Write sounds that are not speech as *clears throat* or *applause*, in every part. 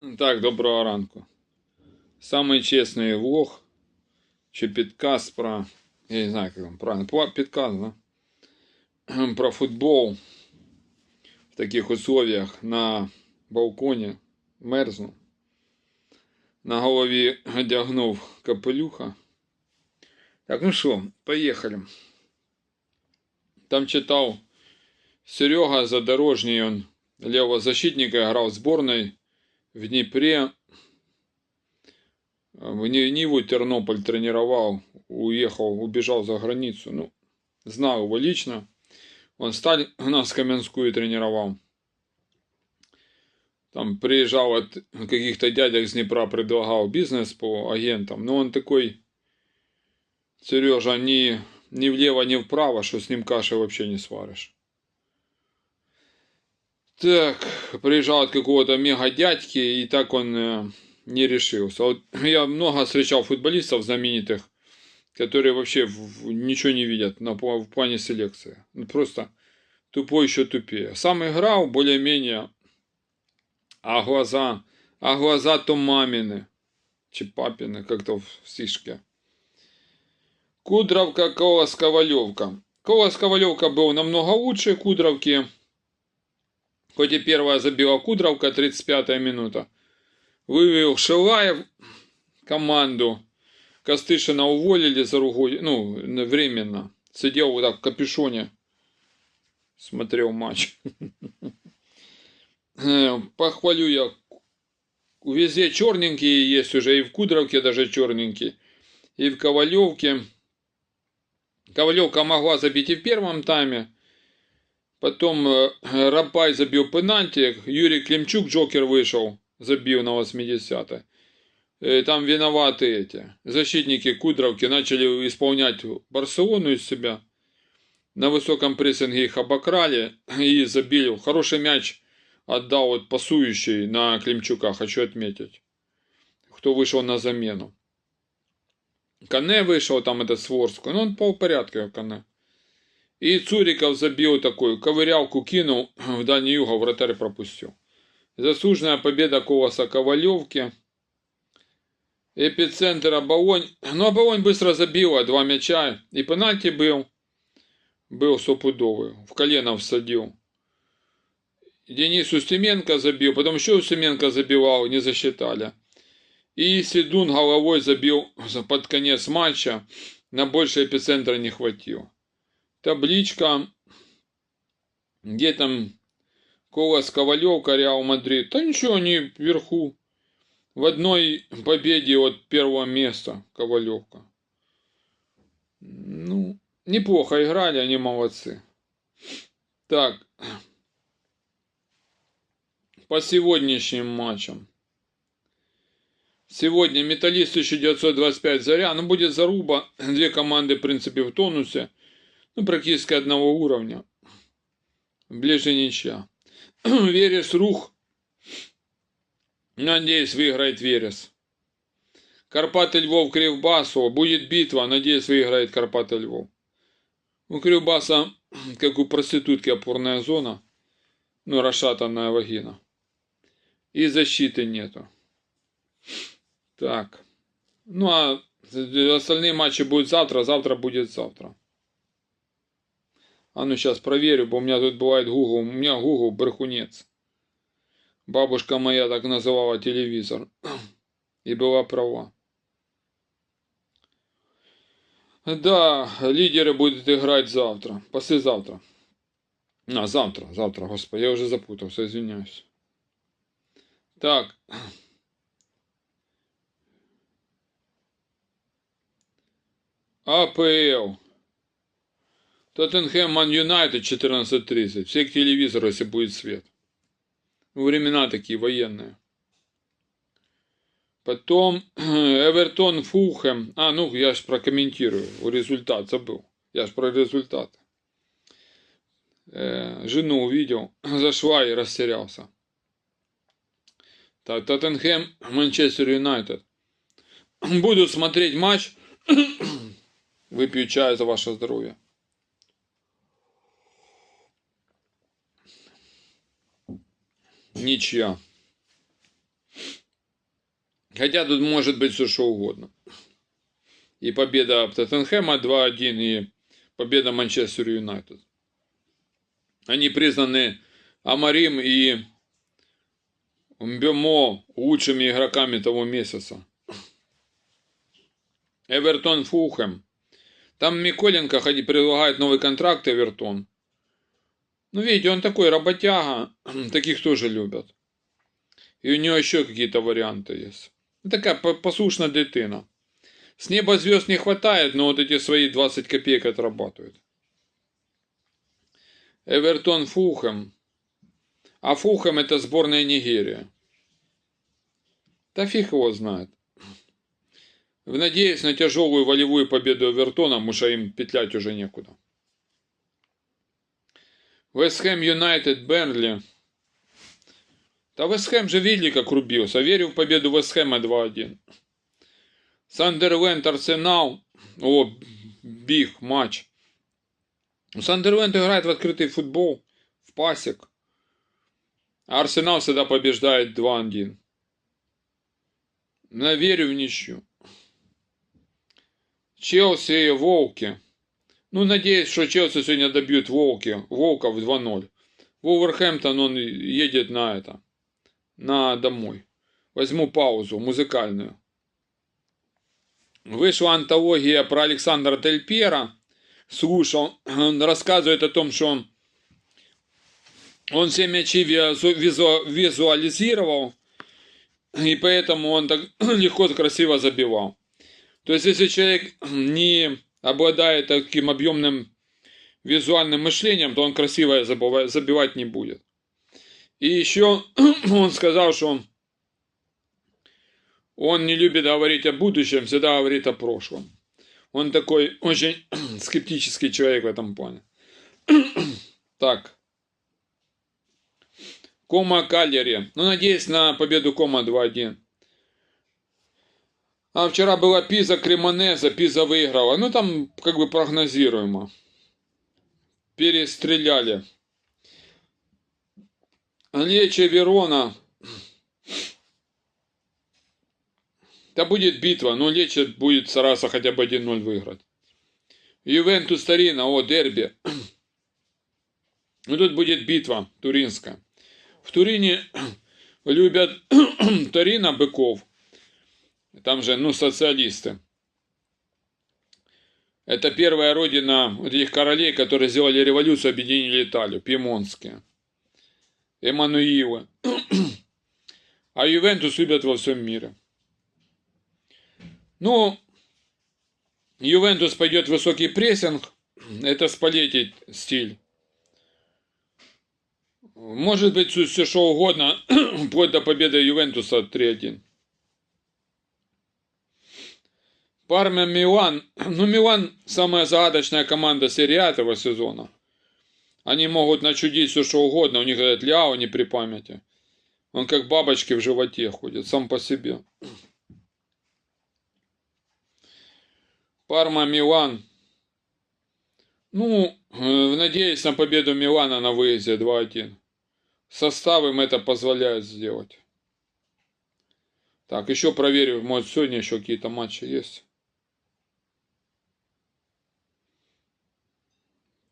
Так, доброго ранку. Самый честный влог, чи підказ про, я не знаю, как там правильно, підказ, да? Про футбол в таких условиях на балконі мерзну. На голові одягнув капелюха. Так, ну що, поїхали. Там читав Серега Задорожній, он левозащитника играл в сборной в Днепре. В Ни- Ниву Тернополь тренировал, уехал, убежал за границу. Ну, знал его лично. Он сталь нас Каменскую тренировал. Там приезжал от каких-то дядек с Днепра, предлагал бизнес по агентам. Но он такой, Сережа, ни, ни влево, ни вправо, что с ним каши вообще не сваришь. Так, приезжал от какого-то мега дядьки, и так он э, не решился. Вот я много встречал футболистов знаменитых, которые вообще ничего не видят на, в плане селекции. Ну, просто тупой еще тупее. Сам играл более-менее, а глаза, а глаза то мамины, чи папины, как-то в сишке. Кудровка, Колос, Ковалевка. Колос, Ковалевка был намного лучше Кудровки. Хоть и первая забила Кудровка, 35-я минута. Вывел Шилаев команду. Костышина уволили за ругой, ну, временно. Сидел вот так в капюшоне. Смотрел матч. *laughs* Похвалю я. Везде черненькие есть уже, и в Кудровке даже черненькие. И в Ковалевке. Ковалевка могла забить и в первом тайме. Потом э, *clears throat* Рапай забил пенальти, Юрий Климчук, Джокер вышел, забил на 80-й. Э, Там виноваты эти защитники Кудровки, начали исполнять Барселону из себя. На высоком прессинге их обокрали *clears throat* и забили. Хороший мяч отдал вот пасующий на Климчука, хочу отметить. Кто вышел на замену. Кане вышел, там этот Сворскую, ну он полпорядка Кане. И Цуриков забил такую, ковырялку кинул, *clears throat* в дальний угол вратарь пропустил. Заслуженная победа Колоса Ковалевки. Эпицентр Оболонь. Ну, Оболонь быстро забила два мяча. И пенальти был. Был стопудовый. В колено всадил. Денис Устеменко забил. Потом еще Устеменко забивал, не засчитали. И Седун головой забил под конец матча. На больше эпицентра не хватило табличка, где там Колос Ковалевка, Реал Мадрид. Да ничего, они вверху. В одной победе от первого места Ковалевка. Ну, неплохо играли, они молодцы. Так, по сегодняшним матчам. Сегодня Металлист 1925 Заря. Ну, будет заруба. Две команды, в принципе, в тонусе ну, практически одного уровня. Ближе ничья. *clears throat* Верес Рух. Надеюсь, выиграет Верес. Карпаты Львов Кривбасу. Будет битва. Надеюсь, выиграет Карпаты Львов. У Кривбаса, *clears throat* как у проститутки, опорная зона. Ну, расшатанная вагина. И защиты нету. Так. Ну, а остальные матчи будут завтра. Завтра будет завтра. А ну сейчас проверю, бо у меня тут бывает Google. У меня Google брехунец. Бабушка моя так называла телевизор. *clears throat* И была права. Да, лидеры будут играть завтра. Послезавтра. А, завтра, завтра, господи, я уже запутался, извиняюсь. Так. АПЛ. Тоттенхэм Ман Юнайтед 14.30. Все к телевизору, если будет свет. Времена такие военные. Потом *clears throat* Эвертон Фулхэм. А, ну, я ж прокомментирую. Результат забыл. Я ж про результат. Э, жену увидел. *clears throat* Зашла и растерялся. Так, Тоттенхэм Манчестер Юнайтед. *clears throat* Буду смотреть матч. Выпью чай за ваше здоровье. Ничья. Хотя тут может быть все что угодно. И победа Тоттенхэма 2-1, и победа Манчестер Юнайтед. Они признаны Амарим и Мбемо лучшими игроками того месяца. Эвертон Фулхэм. Там Миколенко предлагает новый контракт Эвертон. Ну, видите, он такой работяга, *clears throat* таких тоже любят. И у него еще какие-то варианты есть. Ну, такая послушная дитина. С неба звезд не хватает, но вот эти свои 20 копеек отрабатывают. Эвертон Фулхэм. А Фулхэм это сборная Нигерия. Да фиг его знает. Надеюсь на тяжелую волевую победу Эвертона, потому что им петлять уже некуда. Вестхэм Юнайтед Бернли. Да Вестхэм же видели, как рубился. Верю в победу Вестхэма 2-1. Сандерленд Арсенал. О, биг матч. Сандерленд играет в открытый футбол, в пасек. А Арсенал всегда побеждает 2-1. На верю в ничью. Челси и Волки. Ну, надеюсь, что Челси сегодня добьют Волки. Волков 2-0. Вулверхэмптон, он едет на это. На домой. Возьму паузу музыкальную. Вышла антология про Александра Дель Пьера. Слушал. Он рассказывает о том, что он все мячи визуализировал. И поэтому он так *clears throat* легко, красиво забивал. То есть, если человек не обладает таким объемным визуальным мышлением, то он красиво забивать не будет. И еще *clears throat* он сказал, что он не любит говорить о будущем, всегда говорит о прошлом. Он такой очень *clears throat* скептический человек в этом плане. *clears throat* так. Кома Калери. Ну, надеюсь на победу Кома 2-1. А вчера была Пиза Кремонеза, Пиза выиграла. Ну, там как бы прогнозируемо. Перестреляли. Лече Верона. Да будет битва, но Лече будет Сараса хотя бы 1-0 выиграть. Ювентус Тарина, о, дерби. Ну тут будет битва туринская. В Турине *clears throat* любят *clears throat* Тарина быков. Там же, ну, социалисты. Это первая родина этих королей, которые сделали революцию, объединили Италию, пьемонские. Эммануилы. А Ювентус любят во всем мире. Ну, Ювентус пойдет в высокий прессинг. Это спалетий стиль. Может быть, все что угодно, *clears throat* вплоть до победы Ювентуса 3-1. Парма Милан. *clears throat* Ну, Милан самая загадочная команда серии этого сезона. Они могут начудить все что угодно. У них этот Ляо не при памяти. Он как бабочки в животе ходит, сам по себе. Парма Милан. Ну, э, надеюсь на победу Милана на выезде 2-1. Состав им это позволяет сделать. Так, еще проверю, может сегодня еще какие-то матчи есть.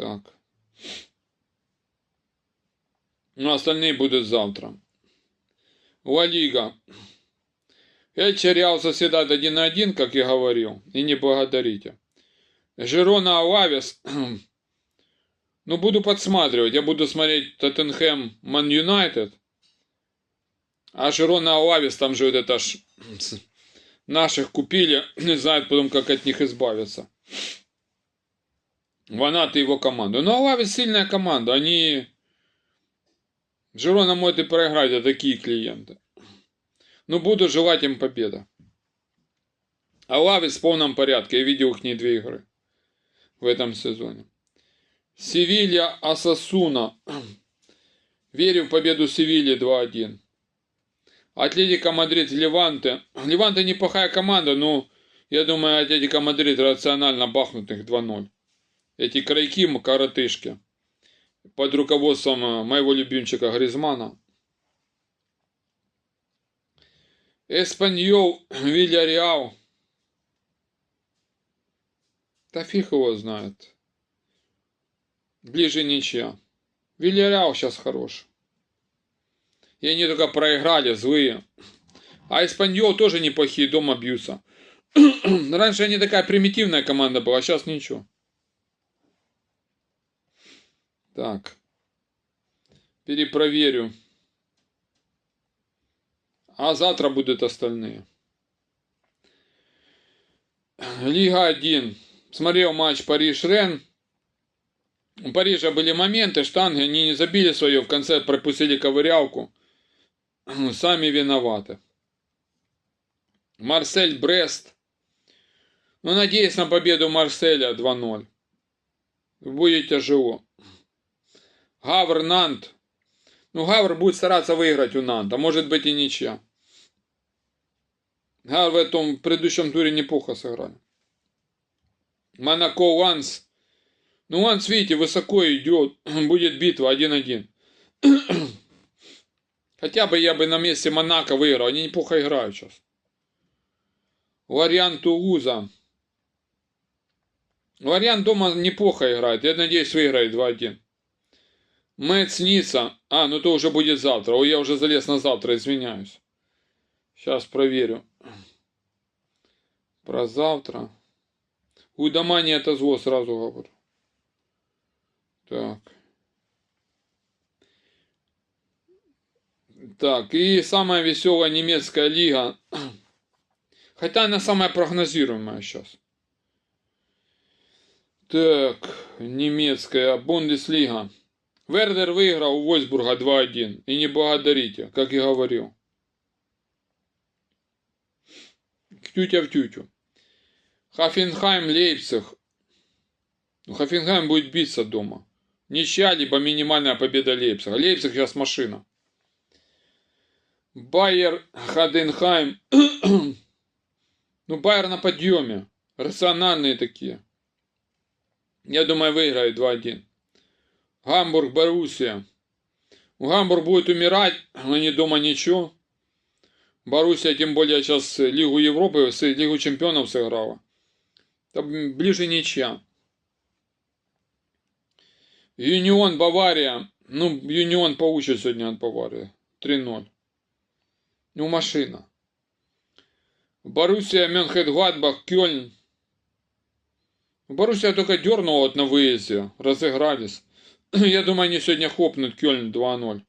Так. Ну, остальные будут завтра. Ла Лига. Эльче Реал соседат 1 на 1, как я говорил, и не благодарите. Жирона Алавес. *clears throat* ну, буду подсматривать. Я буду смотреть Тоттенхэм Ман Юнайтед. А Жирона Алавес, там же вот это ж *clears throat* наших купили, *clears throat* не знают потом, как от них избавиться. Ванат и его команду. Ну, Алавис сильная команда. Они... Жирона может и проиграть, а такие клиенты. Ну, буду желать им победы. Алавис в полном порядке. Я видел их не две игры в этом сезоне. Севилья Асасуна. Верю в победу Севильи 2-1. Атлетика Мадрид Леванте. Леванте неплохая команда, но я думаю, Атлетика Мадрид рационально бахнут их 2-0 эти крайки, коротышки, под руководством э, моего любимчика Гризмана. Эспаньол, Вильяреал. Да фиг его знает. Ближе ничья. Вильяреал сейчас хорош. И они только проиграли, злые. А Испаньол тоже неплохие, дома бьются. *clears throat* Раньше они такая примитивная команда была, а сейчас ничего. Так. Перепроверю. А завтра будут остальные. Лига 1. Смотрел матч Париж-Рен. У Парижа были моменты, штанги, они не забили свое, в конце пропустили ковырялку. Сами виноваты. Марсель Брест. Ну, надеюсь на победу Марселя 2-0. Будет тяжело. Гавр Нант. Ну, Гавр будет стараться выиграть у Нанта. Может быть и ничья. Гавр в этом предыдущем туре неплохо сыграли. Монако Ланс. Ну, Ланс, видите, высоко идет. *clears throat* Будет битва 1-1. *clears throat* Хотя бы я бы на месте Монако выиграл. Они неплохо играют сейчас. Вариант Тулуза. Вариант дома неплохо играет. Я надеюсь, выиграет 2-1. Ницца. А, ну то уже будет завтра. Ой, я уже залез на завтра, извиняюсь. Сейчас проверю. Про завтра. У дома не отозвал, сразу говорю. Так. Так, и самая веселая немецкая лига. *clears throat* Хотя она самая прогнозируемая сейчас. Так, немецкая Бундеслига. Вердер выиграл у Вольсбурга 2-1. И не благодарите, как и говорил. Тютя в тютю. Хафенхайм, Лейпциг. Ну, Хафенхайм будет биться дома. Ничья, либо минимальная победа Лейпцига. Лейпциг сейчас машина. Байер, Хаденхайм. ну, Байер на подъеме. Рациональные такие. Я думаю, выиграет 2-1. Гамбург, Боруссия. Гамбург будет умирать, но не дома ничего. Боруссия, тем более, сейчас Лигу Европы, Лигу Чемпионов сыграла. Там ближе ничья. Юнион, Бавария. Ну, Юнион получит сегодня от Баварии. 3-0. Ну, машина. Боруссия, Мюнхен-Гладбах, Кёльн. Боруссия только дернула вот на выезде. Разыгрались. *clears throat* Я думаю, они сегодня хлопнут Кёльн 2-0.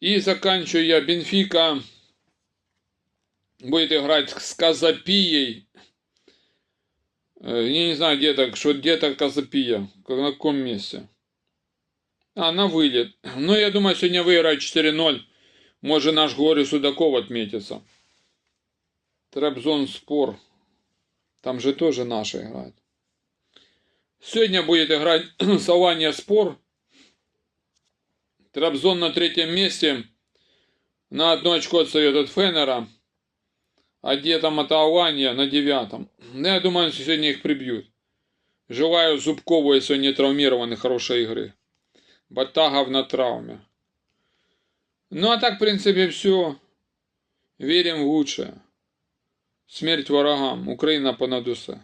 И заканчиваю я. Бенфика будет играть с Казапией. Э, я не знаю, где так, что где-то Казапия. На каком месте. А, на вылет. Ну, я думаю, сегодня выиграет 4-0. Может, наш Глори Судаков отметится. Требзон Спор. Там же тоже наши играют. Сегодня будет играть *clears throat* Салания Спор. Трабзон на третьем месте. На одно очко отстает от Феннера. А где там от Алания на девятом. Ну, я думаю, сегодня их прибьют. Желаю Зубкову, если он не травмированы, хорошей игры. Батагов на травме. Ну, а так, в принципе, все. Верим в лучшее. Смерть ворогам. Україна понад усе.